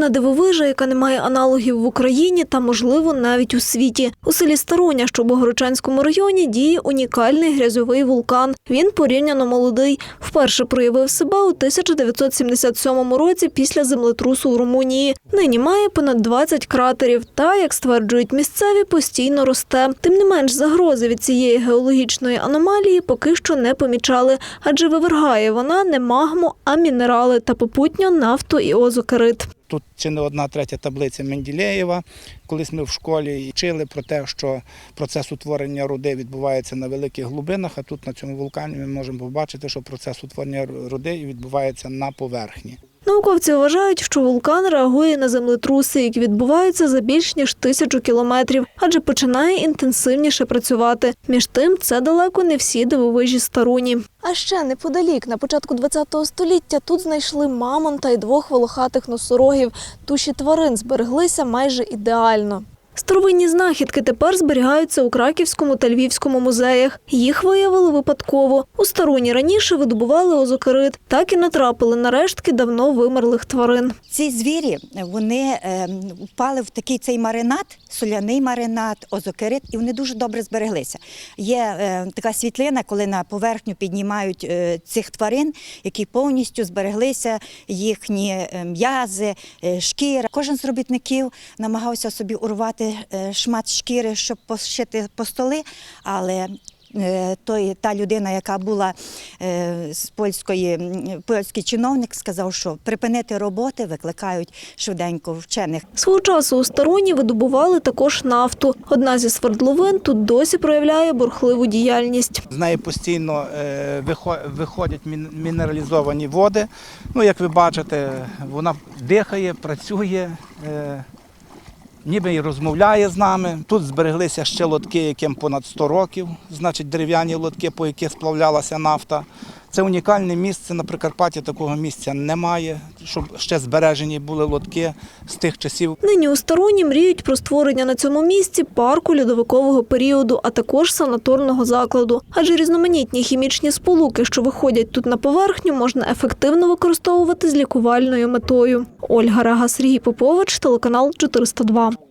Природна дивовижа, яка не має аналогів в Україні та, можливо, навіть у світі. У селі Староня, що в Богородчанському районі, діє унікальний грязьовий вулкан. Він порівняно молодий. Вперше проявив себе у 1977 році після землетрусу у Румунії. Нині має понад 20 кратерів та, як стверджують місцеві, постійно росте. Тим не менш, загрози від цієї геологічної аномалії поки що не помічали, адже вивергає вона не магму, а мінерали та попутньо нафту і озокерит. Тут чи не одна третя таблиця Менделєєва. Колись ми в школі вчили про те, що процес утворення руди відбувається на великих глибинах, а тут на цьому вулкані ми можемо побачити, що процес утворення руди відбувається на поверхні. Науковці вважають, що вулкан реагує на землетруси, які відбуваються за більш ніж тисячу кілометрів, адже починає інтенсивніше працювати. Між тим, це далеко не всі дивовижі старуні. А ще неподалік, на початку ХХ століття, тут знайшли мамонта і двох волохатих носорогів. Туші тварин збереглися майже ідеально. Старовинні знахідки тепер зберігаються у Краківському та Львівському музеях. Їх виявили випадково. У Старуні раніше видобували озокерит, так і натрапили на рештки давно вимерлих тварин. Ці звірі вони е, впали в такий цей маринад, соляний маринад, озокерит, і вони дуже добре збереглися. Є е, така світлина, коли на поверхню піднімають е, цих тварин, які повністю збереглися їхні м'язи, шкіра. Кожен з робітників намагався собі урвати шмат шкіри, щоб пошити по столи, але е, той, та людина, яка була е, з польської, польський чиновник, сказав, що припинити роботи викликають швиденько вчених. Свого часу у Старуні видобували також нафту. Одна зі свердловин тут досі проявляє бурхливу діяльність. З неї постійно е, вихо- виходять мінералізовані води. Ну, як ви бачите, вона дихає, працює. Ніби і розмовляє з нами. Тут збереглися ще лотки, яким понад 100 років, значить дерев'яні лотки, по яких сплавлялася нафта. Це унікальне місце. На Прикарпатті такого місця немає, щоб ще збережені були лотки з тих часів. Нині у Старуні мріють про створення на цьому місці парку льодовикового періоду, а також санаторного закладу. Адже різноманітні хімічні сполуки, що виходять тут на поверхню, можна ефективно використовувати з лікувальною метою. Ольга Рага, Сергій Попович, телеканал 402.